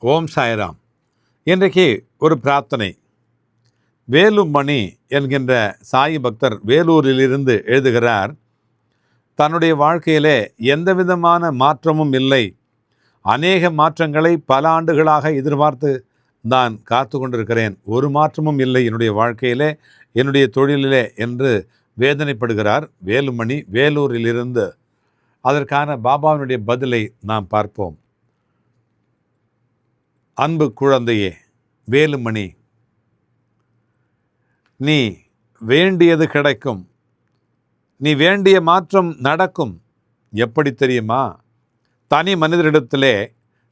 ஓம் சாய்ராம். இன்றைக்கு ஒரு பிரார்த்தனை. வேலுமணி என்கின்ற சாய் பக்தர் வேலூரிலிருந்து எழுதுகிறார் தன்னுடைய வாழ்க்கையிலே எந்த விதமான மாற்றமும் இல்லை. அநேக மாற்றங்களை பல ஆண்டுகளாக எதிர்பார்த்து நான் காத்து கொண்டிருக்கிறேன். ஒரு மாற்றமும் இல்லை என்னுடைய வாழ்க்கையிலே என்னுடைய தொழிலிலே என்று வேதனைப்படுகிறார் வேலுமணி வேலூரிலிருந்து. அதற்கான பாபாவினுடைய பதிலை நாம் பார்ப்போம். அன்பு குழந்தையே வேலுமணி நீ வேண்டியது கிடைக்கும். நீ வேண்டிய மாற்றம் நடக்கும். எப்படி தெரியுமா? தனி மனிதரிடத்திலே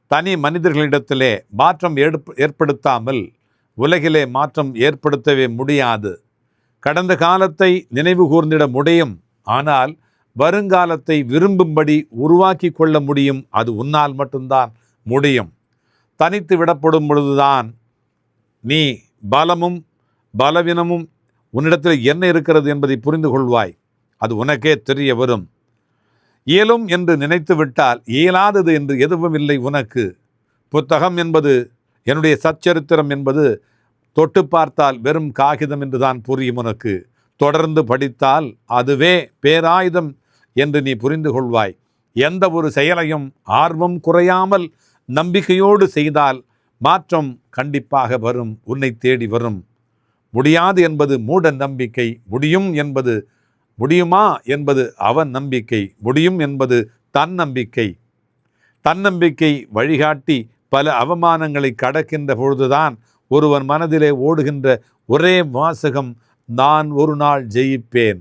தனி மனிதர்களிடத்திலே மாற்றம் ஏற்ப ஏற்படுத்தாமல் உலகிலே மாற்றம் ஏற்படுத்தவே முடியாது. கடந்த காலத்தை நினைவு கூர்ந்திட முடியும். ஆனால் வருங்காலத்தை விரும்பும்படி உருவாக்கி கொள்ள முடியும். அது உன்னால் மட்டும்தான் முடியும். தனித்து விடப்படும் பொழுதுதான் நீ பலமும் பலவீனமும் உன்னிடத்தில் என்ன இருக்கிறது என்பதை புரிந்து கொள்வாய். அது உனக்கே தெரிய வரும். இயலும் என்று நினைத்து விட்டால் இயலாதது என்று எதுவும் இல்லை உனக்கு. புத்தகம் என்பது என்னுடைய சச்சரித்திரம் என்பது தொட்டு பார்த்தால் வெறும் காகிதம் என்று தான் புரியும் உனக்கு. தொடர்ந்து படித்தால் அதுவே பேராயுதம் என்று நீ புரிந்து கொள்வாய். எந்த ஒரு செயலையும் ஆர்வம் குறையாமல் நம்பிக்கையோடு செய்தால் மாற்றம் கண்டிப்பாக வரும் உன்னை தேடி வரும். முடியாது என்பது மூட நம்பிக்கை முடியும் என்பது முடியுமா என்பது அவன் நம்பிக்கை முடியும் என்பது தன்னம்பிக்கை தன்னம்பிக்கை வழிகாட்டி பல அவமானங்களை கடக்கின்ற பொழுதுதான் ஒருவன் மனதிலே ஓடுகின்ற ஒரே வாசகம் நான் ஒரு நாள் ஜெயிப்பேன்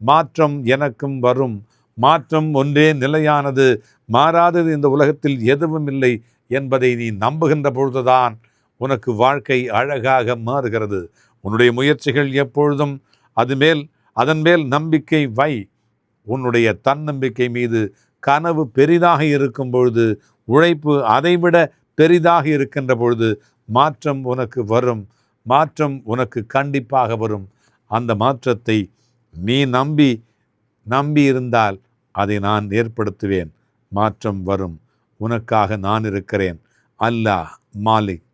மாற்றம் எனக்கும் வரும் மாற்றம் ஒன்றே நிலையானது மாறாதது இந்த உலகத்தில் எதுவும் இல்லை என்பதை நீ நம்புகின்ற பொழுதுதான் உனக்கு வாழ்க்கை அழகாக மாறுகிறது. உன்னுடைய முயற்சிகள் எப்பொழுதும் அது மேல் அதன் மேல் நம்பிக்கை வை. உன்னுடைய தன்னம்பிக்கை மீது கனவு பெரிதாக இருக்கும் பொழுது உழைப்பு அதைவிட பெரிதாக இருக்கின்ற பொழுது மாற்றம் உனக்கு வரும். மாற்றம் உனக்கு கண்டிப்பாக வரும். அந்த மாற்றத்தை நீ நம்பி நம்பி இருந்தால் அதை நான் ஏற்படுத்துவேன். மாற்றம் வரும். உனக்காக நான் இருக்கிறேன். அல்லாஹ் மாலிக்.